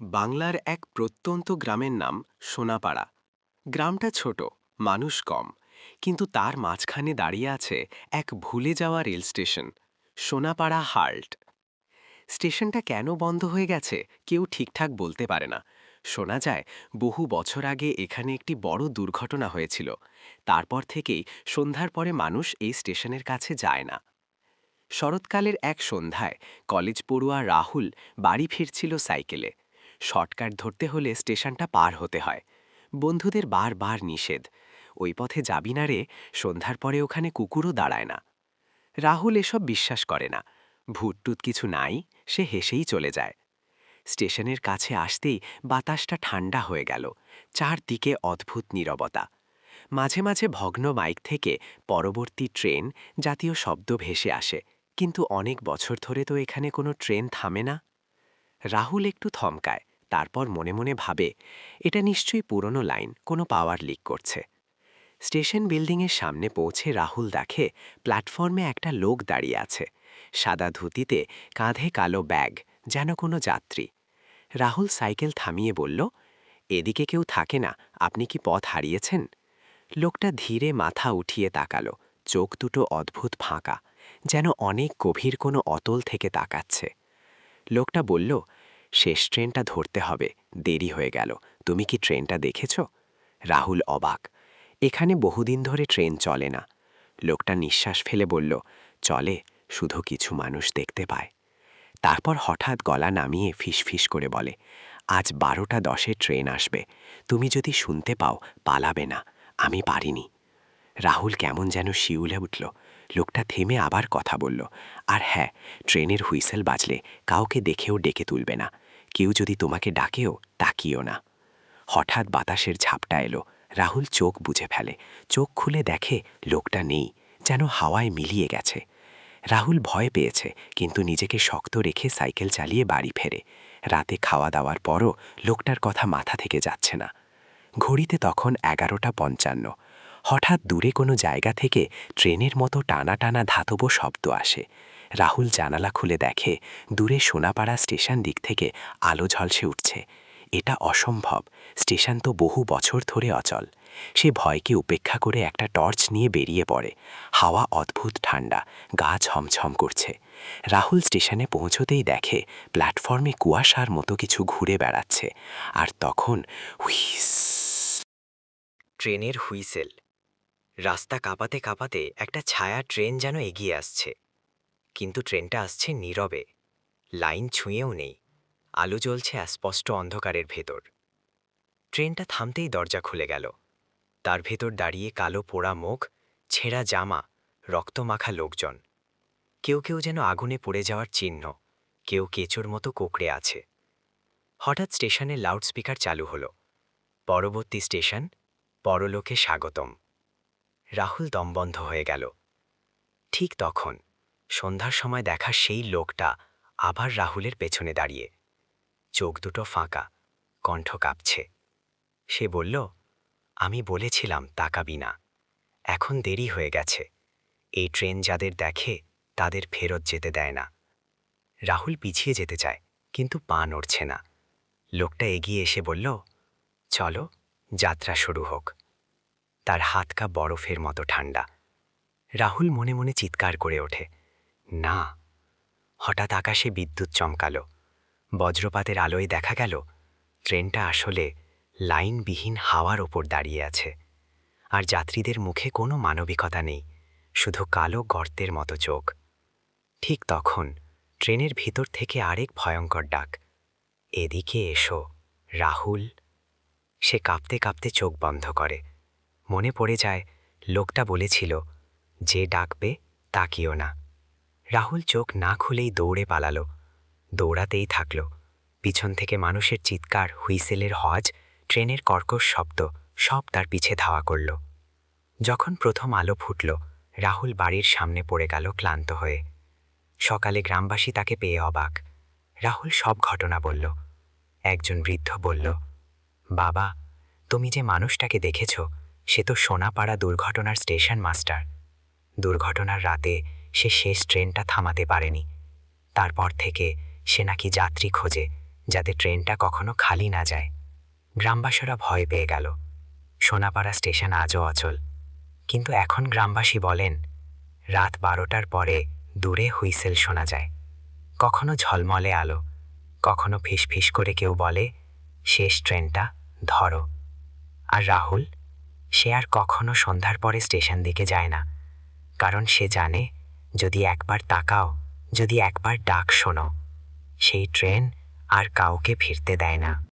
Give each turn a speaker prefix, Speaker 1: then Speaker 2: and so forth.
Speaker 1: বাংলার এক প্রত্যন্ত গ্রামের নাম সোনাপাড়া। গ্রামটা ছোট, মানুষ কম, কিন্তু তার মাঝখানে দাঁড়িয়ে আছে এক ভুলে যাওয়া রেল স্টেশন, সোনাপাড়া হাল্ট। স্টেশনটা কেন বন্ধ হয়ে গেছে কেউ ঠিকঠাক বলতে পারে না। শোনা যায়, বহু বছর আগে এখানে একটি বড় দুর্ঘটনা হয়েছিল। তারপর থেকেই সন্ধ্যার পরে মানুষ এই স্টেশনের কাছে যায় না। শরৎকালের এক সন্ধ্যায় কলেজ পড়ুয়া রাহুল বাড়ি ফিরছিল সাইকেলে। শর্টকাট ধরতে হলে স্টেশনটা পার হতে হয়। বন্ধুদের বারবার নিষেধ। ওই পথে যাবি না রে, সন্ধ্যার পরে ওখানে কুকুরও দাঁড়ায় না। রাহুল এসব বিশ্বাস করে না। ভুটটুত কিছু নাই, সে হেসেই চলে যায়। স্টেশনের কাছে আসতেই বাতাসটা ঠান্ডা হয়ে গেল, চারদিকে অদ্ভুত নীরবতা। মাঝে মাঝে ভগ্ন মাইক থেকে পরবর্তী ট্রেন জাতীয় শব্দ ভেসে আসে, কিন্তু অনেক বছর ধরে তো এখানে কোনো ট্রেন থামে না। রাহুল একটু থমকায়। তারপর মনে মনে ভাবে, এটা নিশ্চয়ই পুরনো লাইন, কোনো পাওয়ার লিক করছে। স্টেশন বিল্ডিংয়ের সামনে পৌঁছে রাহুল দেখে প্ল্যাটফর্মে একটা লোক দাঁড়িয়ে আছে। সাদা ধুতিতে কাঁধে কালো ব্যাগ, যেন কোনো যাত্রী। রাহুল সাইকেল থামিয়ে বলল, এদিকে কেউ থাকে না, আপনি কি পথ হারিয়েছেন? লোকটা ধীরে মাথা উঠিয়ে তাকালো, চোখ দুটো অদ্ভুত ফাঁকা, যেন অনেক গভীর কোনো অতল থেকে তাকাচ্ছে। লোকটা বলল শেষ ট্রেনটা ধরতে হবে। দেরি হয়ে গেল। তুমি কি ট্রেনটা দেখেছ? রাহুল অবাক। এখানে বহুদিন ধরে ট্রেন চলে না। লোকটা নিঃশ্বাস ফেলে বলল, চলে, শুধু কিছু মানুষ দেখতে পায়। তারপর হঠাৎ গলা নামিয়ে ফিসফিস করে বলে, আজ বারোটা দশে ট্রেন আসবে। তুমি যদি শুনতে পাও, পালাবে না। আমি পারিনি। রাহুল কেমন যেন শিউলে উঠল। লোকটা থেমে আবার কথা বলল, আর হ্যাঁ ট্রেনের হুইসেল বাজলে কাউকে দেখেও ডেকে তুলবে না। কেউ যদি তোমাকে ডাকেও, তাকিও না। হঠাৎ বাতাসের ঝাপটা এলো। রাহুল চোখ বুঝে ফেলে। চোখ খুলে দেখে লোকটা নেই, যেন হাওয়ায় মিলিয়ে গেছে। রাহুল ভয় পেয়েছে, কিন্তু নিজেকে শক্ত রেখে সাইকেল চালিয়ে বাড়ি ফেরে। রাতে খাওয়া দাওয়ার পরও লোকটার কথা মাথা থেকে যাচ্ছে না। ঘড়িতে তখন এগারোটা পঞ্চান্ন। হঠাৎ দূরে কোনো জায়গা থেকে ট্রেনের মতো টানা টানা ধাতব শব্দ আসে। রাহুল জানালা খুলে দেখে, দূরে সোনাপাড়া স্টেশন দিক থেকে আলো ঝলসে উঠছে। এটা অসম্ভব, স্টেশন তো বহু বছর ধরে অচল। সে ভয়কে উপেক্ষা করে একটা টর্চ নিয়ে বেরিয়ে পড়ে। হাওয়া অদ্ভুত ঠান্ডা, গা ছমছম করছে। রাহুল স্টেশনে পৌঁছতেই দেখে, প্ল্যাটফর্মে কুয়াশার মতো কিছু ঘুরে বেড়াচ্ছে। আর তখন হুইস,
Speaker 2: ট্রেনের হুইসেল। রাস্তা কাঁপাতে কাঁপাতে একটা ছায়া ট্রেন যেন এগিয়ে আসছে। কিন্তু ট্রেনটা আসছে নীরবে। লাইন ছুঁয়েও নেই। আলো জ্বলছে স্পষ্ট অন্ধকারের ভেতর। ট্রেনটা থামতেই দরজা খুলে গেল। তার ভেতর দাঁড়িয়ে কালো পোড়া মুখ, ছেঁড়া জামা, রক্তমাখা লোকজন। কেউ কেউ যেন আগুনে পড়ে যাওয়ার চিহ্ন, কেউ কেচোর মতো কোকড়ে আছে। হঠাৎ স্টেশনের লাউডস্পিকার চালু হলো। পরবর্তী স্টেশন, পরলোকে স্বাগতম। রাহুল দমবন্ধ হয়ে গেল। ঠিক তখন সন্ধ্যার সময় দেখা সেই লোকটা আবার রাহুলের পেছনে দাঁড়িয়ে। চোখ দুটো ফাঁকা, কণ্ঠ কাঁপছে। সে বলল, আমি বলেছিলাম তাকাবি না। এখন দেরি হয়ে গেছে। এই ট্রেন যাদের দেখে তাদের ফেরত যেতে দেয় না। রাহুল পিছিয়ে যেতে চায়, কিন্তু পা নড়ছে না। লোকটা এগিয়ে এসে বলল, চলো, যাত্রা শুরু হোক। তার হাতকা বরফের মতো ঠান্ডা রাহুল মনে মনে চিৎকার করে ওঠে, না। হঠাৎ আকাশে বিদ্যুৎ চমকালো। বজ্রপাতের আলোয় দেখা গেল, ট্রেনটা আসলে লাইনবিহীন হাওয়ার ওপর দাঁড়িয়ে আছে। আর যাত্রীদের মুখে কোনো মানবিকতা নেই, শুধু কালো গর্তের মতো চোখ। ঠিক তখন ট্রেনের ভিতর থেকে আরেক ভয়ঙ্কর ডাক, এদিকে এসো, রাহুল। সে কাঁপতে কাঁপতে চোখ বন্ধ করে। মনে পড়ে যায়, লোকটা বলেছিল, যে ডাকবে তাকিও না। রাহুল চোখ না খুলেই দৌড়ে পালালো, দৌড়াতেই থাকল। পিছন থেকে মানুষের চিৎকার, হুইসেলের হজ, ট্রেনের কর্কশ শব্দ, সব তার পিছে ধাওয়া করল। যখন প্রথম আলো ফুটল, রাহুল বাড়ির সামনে পড়ে গেল ক্লান্ত হয়ে। সকালে গ্রামবাসী তাকে পেয়ে অবাক। রাহুল সব ঘটনা বলল। একজন বৃদ্ধ বলল, বাবা, তুমি যে মানুষটাকে দেখেছ সে তো সোনাপাড়া দুর্ঘটনার স্টেশন মাস্টার। দুর্ঘটনার রাতে সে শেষ ট্রেনটা থামাতে পারেনি। তারপর থেকে সে নাকি যাত্রী খোঁজে, যাতে ট্রেনটা কখনো খালি না যায়। গ্রামবাসীরা ভয় পেয়ে গেল। সোনাপাড়া স্টেশন আজও অচল। কিন্তু এখন গ্রামবাসী বলেন, রাত বারোটার পরে দূরে হুইসেল শোনা যায়। কখনো ঝলমলে আলো, কখনো ফিসফিস করে কেউ বলে, শেষ ট্রেনটা ধরো। আর রাহুল সে আর কখনো সন্ধ্যার পরে স্টেশন দিকে যায় না। কারণ সে জানে, যদি একবার তাকাও, যদি একবার ডাক শোনো, সেই ট্রেন আর কাউকে ফিরতে দেয় না।